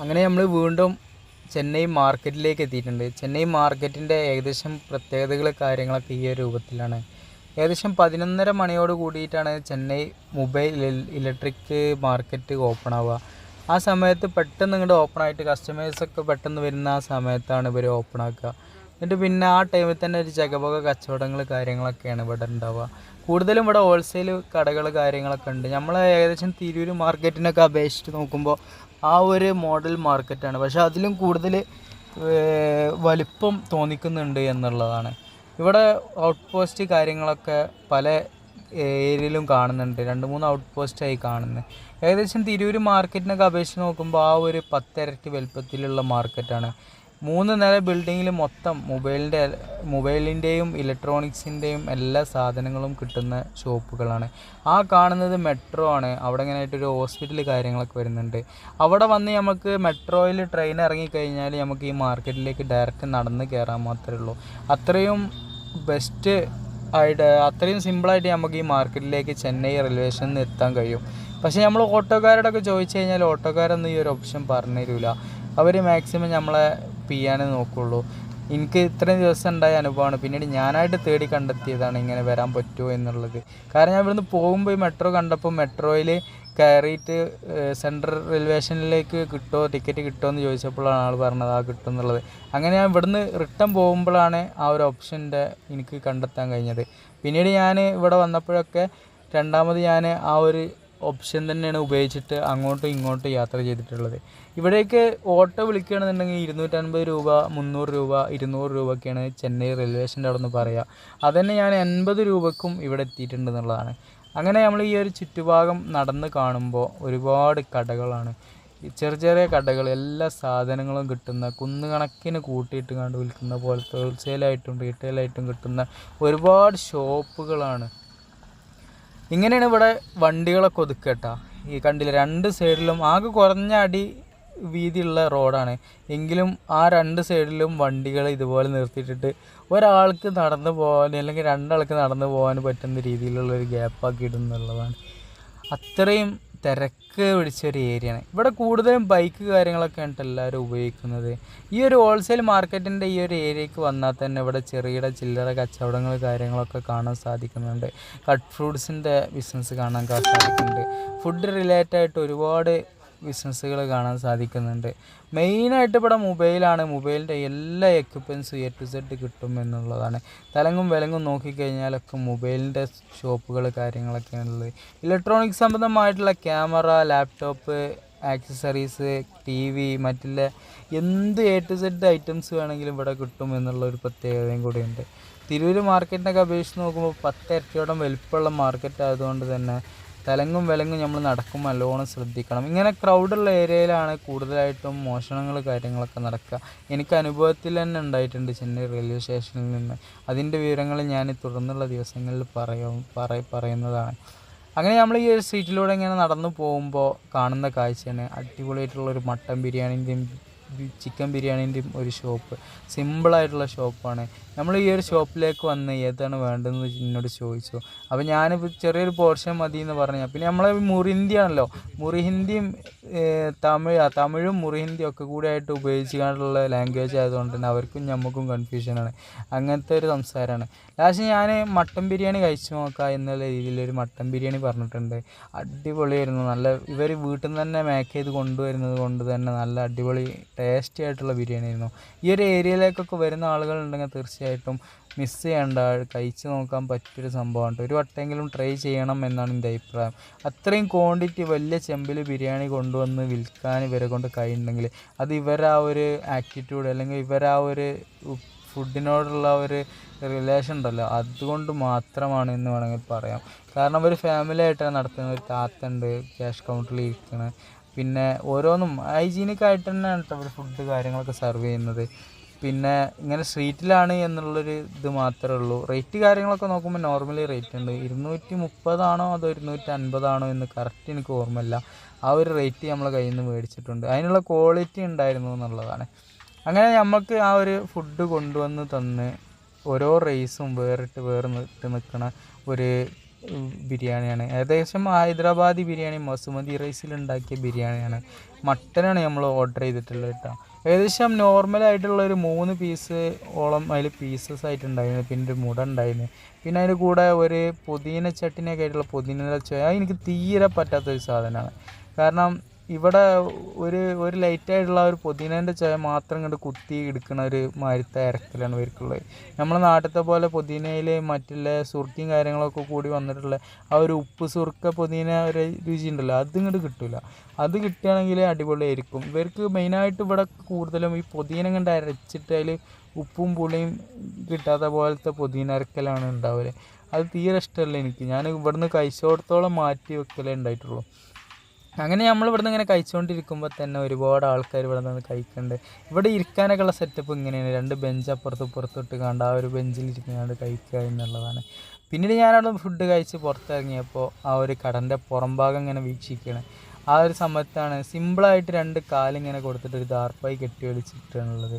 അങ്ങനെ നമ്മൾ വീണ്ടും ചെന്നൈ മാർക്കറ്റിലേക്ക് എത്തിയിട്ടുണ്ട്. ചെന്നൈ മാർക്കറ്റിന്റെ ഏകദേശം പ്രത്യേകതകൾ കാര്യങ്ങളൊക്കെ ഈ ഒരു രൂപത്തിലാണ്. ഏകദേശം പതിനൊന്നര മണിയോട് കൂടിയിട്ടാണ് Chennai mobile electric market open ആവുക. ആ സമയത്ത് പെട്ടെന്ന് ഇങ്ങോട്ട് ഓപ്പൺ ആയിട്ട് കസ്റ്റമേഴ്സൊക്കെ പെട്ടെന്ന് വരുന്ന ആ സമയത്താണ് ഇവർ ഓപ്പൺ ആക്കുക. എന്നിട്ട് പിന്നെ ആ ടൈമിൽ തന്നെ ഒരു ചകപക കച്ചവടങ്ങൾ കാര്യങ്ങളൊക്കെയാണ് ഇവിടെ ഉണ്ടാവുക കൂടുതലും ഇവിടെ ഹോൾസെയിൽ കടകൾ കാര്യങ്ങളൊക്കെ ഉണ്ട് നമ്മൾ ഏകദേശം തിരൂർ മാർക്കറ്റിനൊക്കെ അപേക്ഷിച്ച് നോക്കുമ്പോൾ ആ ഒരു മോഡൽ മാർക്കറ്റാണ് പക്ഷേ അതിലും കൂടുതൽ വലിപ്പം തോന്നിക്കുന്നുണ്ട് എന്നുള്ളതാണ്. ഇവിടെ ഔട്ട് പോസ്റ്റ് കാര്യങ്ങളൊക്കെ പല ഏരിയയിലും കാണുന്നുണ്ട്. രണ്ട് മൂന്ന് ഔട്ട് പോസ്റ്റായി കാണുന്നത് ഏകദേശം തിരൂർ മാർക്കറ്റിനൊക്കെ അപേക്ഷിച്ച് നോക്കുമ്പോൾ ആ ഒരു പത്തിരട്ടി വലുപ്പത്തിലുള്ള മാർക്കറ്റാണ് മൂന്ന് നില ബിൽഡിങ്ങിൽ മൊത്തം മൊബൈലിന്റെ മൊബൈലിന്റെയും ഇലക്ട്രോണിക്സിന്റെയും എല്ലാ സാധനങ്ങളും കിട്ടുന്ന ഷോപ്പുകളാണ്. ആ കാണുന്നത് മെട്രോ ആണ്. അവിടെ ഇങ്ങനെ ആയിട്ടൊരു ഹോസ്പിറ്റൽ കാര്യങ്ങളൊക്കെ വരുന്നുണ്ട്. അവിടെ വന്ന് നമുക്ക് മെട്രോയിൽ ട്രെയിൻ ഇറങ്ങിക്കഴിഞ്ഞാൽ നമുക്ക് ഈ മാർക്കറ്റിലേക്ക് ഡയറക്റ്റ് നടന്ന് കയറാൻ മാത്രമേ ഉള്ളൂ. അത്രയും ബെസ്റ്റ് ആയിട്ട് അത്രയും സിമ്പിളായിട്ട് നമുക്ക് ഈ മാർക്കറ്റിലേക്ക് ചെന്നൈ റെയിൽവേ സ്റ്റേഷനിൽ എത്താൻ കഴിയും. പക്ഷേ നമ്മൾ ഓട്ടോക്കാരോടൊക്കെ ചോദിച്ചു കഴിഞ്ഞാൽ ഓട്ടോക്കാരൊന്നും ഈ ഒരു ഓപ്ഷൻ പറഞ്ഞു തരില്ല അവർ മാക്സിമം നമ്മളെ പിയാനേ നോക്കുള്ളൂ. എനിക്ക് ഇത്രയും ദിവസം ഉണ്ടായ അനുഭവമാണ്. പിന്നീട് ഞാനായിട്ട് തേടി കണ്ടെത്തിയതാണ് ഇങ്ങനെ വരാൻ പറ്റുമോ എന്നുള്ളത്. കാരണം ഞാൻ ഇവിടുന്ന് പോകുമ്പോൾ ഈ മെട്രോ കണ്ടപ്പോൾ മെട്രോയിൽ കയറിയിട്ട് സെൻട്രൽ റെയിൽവേ സ്റ്റേഷനിലേക്ക് കിട്ടുമോ ടിക്കറ്റ് കിട്ടുമോ എന്ന് ചോദിച്ചപ്പോഴാണ് ആൾ പറഞ്ഞത് ആ കിട്ടും എന്നുള്ളത്. അങ്ങനെ ഞാൻ ഇവിടുന്ന് റിട്ടേൺ പോകുമ്പോഴാണ് ആ ഒരു ഓപ്ഷന്റെ എനിക്ക് കണ്ടെത്താൻ കഴിഞ്ഞത്. പിന്നീട് ഞാൻ ഇവിടെ വന്നപ്പോഴൊക്കെ രണ്ടാമത് ഞാൻ ആ ഒരു ഓപ്ഷൻ തന്നെയാണ് ഉപയോഗിച്ചിട്ട് അങ്ങോട്ടും ഇങ്ങോട്ടും യാത്ര ചെയ്തിട്ടുള്ളത്. ഇവിടേക്ക് ഓട്ടോ വിളിക്കുകയാണെന്നുണ്ടെങ്കിൽ ഇരുന്നൂറ്റൻപത് രൂപ മുന്നൂറ് രൂപ ഇരുന്നൂറ് രൂപയൊക്കെയാണ് ചെന്നൈ റെയിൽവേ സ്റ്റേഷന്റെ അവിടെ നിന്ന് പറയുക അതുതന്നെ ഞാൻ എൺപത് രൂപക്കും ഇവിടെ എത്തിയിട്ടുണ്ട് എന്നുള്ളതാണ് അങ്ങനെ നമ്മൾ ഈ ഒരു ചുറ്റുഭാഗം നടന്ന് കാണുമ്പോൾ ഒരുപാട് കടകളാണ്. ചെറിയ ചെറിയ കടകൾ എല്ലാ സാധനങ്ങളും കിട്ടുന്ന കുന്നുകണക്കിന് കൂട്ടിയിട്ട് കണ്ട് വിൽക്കുന്ന പോലത്തെ ഹോൾസെയിലായിട്ടും റീറ്റെയിലായിട്ടും കിട്ടുന്ന ഒരുപാട് ഷോപ്പുകളാണ് ഇങ്ങനെയാണ് ഇവിടെ വണ്ടികളൊക്കെ ഒതുക്കട്ട ഈ കണ്ടില്ല രണ്ട് സൈഡിലും ആകെ കുറഞ്ഞ അടി വീതിയുള്ള റോഡാണ്. എങ്കിലും ആ രണ്ട് സൈഡിലും വണ്ടികൾ ഇതുപോലെ നിർത്തിയിട്ടിട്ട് ഒരാൾക്ക് നടന്നു പോകാൻ അല്ലെങ്കിൽ രണ്ടാൾക്ക് നടന്നു പോകാൻ പറ്റുന്ന രീതിയിലുള്ള ഒരു ഗ്യാപ്പാക്കി ഇടുന്നുള്ളതാണ്. അത്രയും തിരക്ക് പിടിച്ചൊരു ഏരിയയാണ്. ഇവിടെ കൂടുതലും ബൈക്ക് കാര്യങ്ങളൊക്കെ ആയിട്ട് എല്ലാവരും ഉപയോഗിക്കുന്നത്. ഈ ഒരു ഹോൾസെയിൽ മാർക്കറ്റിന്റെ ഈ ഒരു ഏരിയക്ക് വന്നാൽ തന്നെ ഇവിടെ ചെറുകിട ചില്ലറ കച്ചവടങ്ങൾ കാര്യങ്ങളൊക്കെ കാണാൻ സാധിക്കുന്നുണ്ട്. കട്ട് ഫ്രൂട്ട്സിന്റെ ബിസിനസ് കാണാൻ സാധിക്കുന്നുണ്ട്. ഫുഡ് റിലേറ്റഡ് ആയിട്ട് ഒരുപാട് ബിസിനസ്സുകൾ കാണാൻ സാധിക്കുന്നുണ്ട്. മെയിനായിട്ട് ഇവിടെ മൊബൈലാണ്. മൊബൈലിന്റെ എല്ലാ എക്യുപ്മെൻസും എ ടു സെഡ് കിട്ടും എന്നുള്ളതാണ്. തലങ്ങും വിലങ്ങും നോക്കിക്കഴിഞ്ഞാലൊക്കെ മൊബൈലിന്റെ ഷോപ്പുകൾ കാര്യങ്ങളൊക്കെയാണ് ഉള്ളത്. ഇലക്ട്രോണിക് സംബന്ധമായിട്ടുള്ള camera laptop accessories T V മറ്റുള്ള എന്ത് എ ടു സെഡ് ഐറ്റംസ് വേണമെങ്കിലും ഇവിടെ കിട്ടും എന്നുള്ള ഒരു പ്രത്യേകതയും കൂടിയുണ്ട്. തിരൂർ മാർക്കറ്റിനൊക്കെ അപേക്ഷിച്ച് നോക്കുമ്പോൾ പത്ത് വലിപ്പമുള്ള മാർക്കറ്റ് ആയതുകൊണ്ട് തന്നെ തലങ്ങും വിലങ്ങും നമ്മൾ നടക്കുമ്പോൾ നല്ലോണം ശ്രദ്ധിക്കണം. ഇങ്ങനെ ക്രൗഡുള്ള ഏരിയയിലാണ് കൂടുതലായിട്ടും മോഷണങ്ങൾ കാര്യങ്ങളൊക്കെ നടക്കുക. എനിക്ക് അനുഭവത്തിൽ തന്നെ ഉണ്ടായിട്ടുണ്ട് ചെന്നൈ റെയിൽവേ സ്റ്റേഷനിൽ നിന്ന്. അതിന്റെ വിവരങ്ങൾ ഞാൻ തുടർന്നുള്ള ദിവസങ്ങളിൽ പറയും പറ പറയുന്നതാണ്. അങ്ങനെ നമ്മൾ ഈ ഒരു ഇങ്ങനെ നടന്നു പോകുമ്പോൾ കാണുന്ന കാഴ്ചയാണ്. അടിപൊളിയായിട്ടുള്ള ഒരു മട്ടൻ ബിരിയാണിന്റെയും ചിക്കൻ ബിരിയാണീന്റെയും ഒരു ഷോപ്പ് സിമ്പിളായിട്ടുള്ള ഷോപ്പാണ് നമ്മൾ ഈ ഒരു ഷോപ്പിലേക്ക് വന്ന് ഏതാണ് വേണ്ടതെന്ന് എന്നോട് ചോദിച്ചു. അപ്പോൾ ഞാനിപ്പോൾ ചെറിയൊരു പോർഷൻ മതി എന്ന് പറഞ്ഞു പിന്നെ നമ്മളെ മുറി ഹിന്ദി ആണല്ലോ. മുറി ഹിന്ദിയും ഏഹ്, തമിഴ് തമിഴും മുറി ഹിന്ദിയും ഒക്കെ കൂടി ആയിട്ട് ഉപയോഗിച്ചുകൊണ്ടുള്ള ലാംഗ്വേജ് ആയതുകൊണ്ട് തന്നെ അവർക്കും നമുക്കും കൺഫ്യൂഷനാണ് അങ്ങനത്തെ ഒരു സംസാരമാണ് ലാസ്റ്റ് ഞാൻ മട്ടൻ ബിരിയാണി കഴിച്ചു നോക്കാം എന്നുള്ള രീതിയിൽ ഒരു മട്ടൻ ബിരിയാണി പറഞ്ഞിട്ടുണ്ട്. അടിപൊളിയായിരുന്നു. നല്ല ഇവർ വീട്ടിൽ നിന്ന് തന്നെ മേക്ക് ചെയ്ത് കൊണ്ടുവരുന്നത് കൊണ്ട് തന്നെ നല്ല അടിപൊളി ടേസ്റ്റി ആയിട്ടുള്ള ബിരിയാണി ആയിരുന്നു. ഈ ഒരു ഏരിയയിലേക്കൊക്കെ വരുന്ന ആളുകളുണ്ടെങ്കിൽ തീർച്ചയായിട്ടും മിസ് ചെയ്യേണ്ട കഴിച്ച് നോക്കാൻ പറ്റിയൊരു സംഭവമാണ്. ഒരു വട്ടമെങ്കിലും ട്രൈ ചെയ്യണം എന്നാണ് എന്റെ അഭിപ്രായം. അത്രയും ക്വാണ്ടിറ്റി വലിയ ചെമ്പിൽ ബിരിയാണി കൊണ്ടുവന്ന് വിൽക്കാൻ ഇവരെ കൊണ്ട് കഴിയുന്നുണ്ടെങ്കിൽ അത് ഇവരാ ഒരു ആറ്റിറ്റ്യൂഡ് അല്ലെങ്കിൽ ഇവരാ ഒരു ഫുഡിനോടുള്ള ഒരു റിലേഷൻ ഉണ്ടല്ലോ. അതുകൊണ്ട് മാത്രമാണ് എന്ന് വേണമെങ്കിൽ പറയാം. കാരണം ഒരു ഫാമിലി ആയിട്ടാണ് നടത്തുന്നത്. ഒരു താത്തുണ്ട് ക്യാഷ് കൗണ്ടറിൽ ഇരിക്കുന്നത് പിന്നെ ഓരോന്നും ഹൈജീനിക് ആയിട്ട് തന്നെയാണ് അവർ ഫുഡ് കാര്യങ്ങളൊക്കെ സെർവ് ചെയ്യുന്നത്. പിന്നെ ഇങ്ങനെ സ്ട്രീറ്റിലാണ് എന്നുള്ളൊരു ഇത് മാത്രമേ ഉള്ളൂ. റേറ്റ് കാര്യങ്ങളൊക്കെ നോക്കുമ്പോൾ നോർമലി റേറ്റ് ഉണ്ട്. ഇരുന്നൂറ്റി മുപ്പതാണോ അതോ ഇരുന്നൂറ്റി അൻപതാണോ എന്ന് കറക്റ്റ് എനിക്ക് ഓർമ്മയില്ല. ആ ഒരു റേറ്റ് നമ്മളെ കയ്യിൽ നിന്ന് മേടിച്ചിട്ടുണ്ട്. അതിനുള്ള ക്വാളിറ്റി ഉണ്ടായിരുന്നു എന്നുള്ളതാണ്. അങ്ങനെ നമുക്ക് ആ ഒരു ഫുഡ് കൊണ്ടുവന്ന് തന്ന് ഓരോ റേസും വേറിട്ട് വേറെ നിൽക്കുന്ന ഒരു ബിരിയാണിയാണ്. ഏകദേശം ഹൈദരാബാദി ബിരിയാണി മസുമതി റൈസിൽ ഉണ്ടാക്കിയ ബിരിയാണിയാണ്. മട്ടനാണ് നമ്മൾ ഓർഡർ ചെയ്തിട്ടുള്ളത് കേട്ടോ. ഏകദേശം നോർമലായിട്ടുള്ള ഒരു മൂന്ന് പീസ് ഓളം അതിൽ പീസസ് ആയിട്ടുണ്ടായിരുന്നു പിന്നെ ഒരു മുട ഉണ്ടായിരുന്നു. പിന്നെ അതിന്റെ കൂടെ ഒരു പുതിന ചട്ടിനൊക്കെ ആയിട്ടുള്ള പുതിന ചോയ എനിക്ക് തീരെ പറ്റാത്തൊരു സാധനമാണ്. കാരണം ഇവിടെ ഒരു ഒരു ലൈറ്റായിട്ടുള്ള ഒരു പുതിനേന്റെ ചായ മാത്രം കണ്ട് കുത്തി എടുക്കുന്ന ഒരു മരുത്ത ഇറക്കലാണ് ഇവർക്കുള്ളത്. നമ്മളെ നാട്ടിലത്തെ പോലെ പുതിനയിൽ മറ്റുള്ള സുർക്കിയും കാര്യങ്ങളൊക്കെ കൂടി വന്നിട്ടുള്ള ആ ഒരു ഉപ്പ് സുർക്ക പുതിന ഒരു രുചി ഉണ്ടല്ലോ അത് ഇങ്ങോട്ട് കിട്ടില്ല അത് കിട്ടുകയാണെങ്കിൽ അടിപൊളിയായിരിക്കും. ഇവർക്ക് മെയിനായിട്ട് ഇവിടെ കൂടുതലും ഈ പുതിന കണ്ട് അരച്ചിട്ട് അതിൽ ഉപ്പും പുളിയും കിട്ടാത്ത പോലത്തെ പുതിന അരക്കലാണ് ഉണ്ടാവൽ. അത് തീരെ ഇഷ്ടമല്ല എനിക്ക്. ഞാൻ ഇവിടുന്ന് കഴിച്ചോടത്തോളം മാറ്റി വെക്കലേ ഉണ്ടായിട്ടുള്ളൂ. അങ്ങനെ നമ്മൾ ഇവിടെ നിന്ന് ഇങ്ങനെ കഴിച്ചുകൊണ്ടിരിക്കുമ്പോൾ തന്നെ ഒരുപാട് ആൾക്കാർ ഇവിടെ നിന്ന് കഴിക്കുന്നുണ്ട് ഇവിടെ ഇരിക്കാനൊക്കെ ഉള്ള സെറ്റപ്പ് ഇങ്ങനെയാണ്. രണ്ട് ബെഞ്ച് അപ്പുറത്ത് പുറത്തോട്ട് കണ്ട് ആ ഒരു ബെഞ്ചിൽ ഇരിക്കാണ്ട് കഴിക്കുക എന്നുള്ളതാണ്. പിന്നീട് ഞാനവിടെ ഫുഡ് കഴിച്ച് പുറത്തിറങ്ങിയപ്പോൾ ആ ഒരു കടന്റെ പുറംഭാഗം ഇങ്ങനെ വീക്ഷിക്കുകയാണ് ആ ഒരു സമയത്താണ് സിമ്പിളായിട്ട് രണ്ട് കാലിങ്ങനെ കൊടുത്തിട്ട് ഒരു ദാർപ്പായി കെട്ടി വലിച്ചിട്ടാണുള്ളത്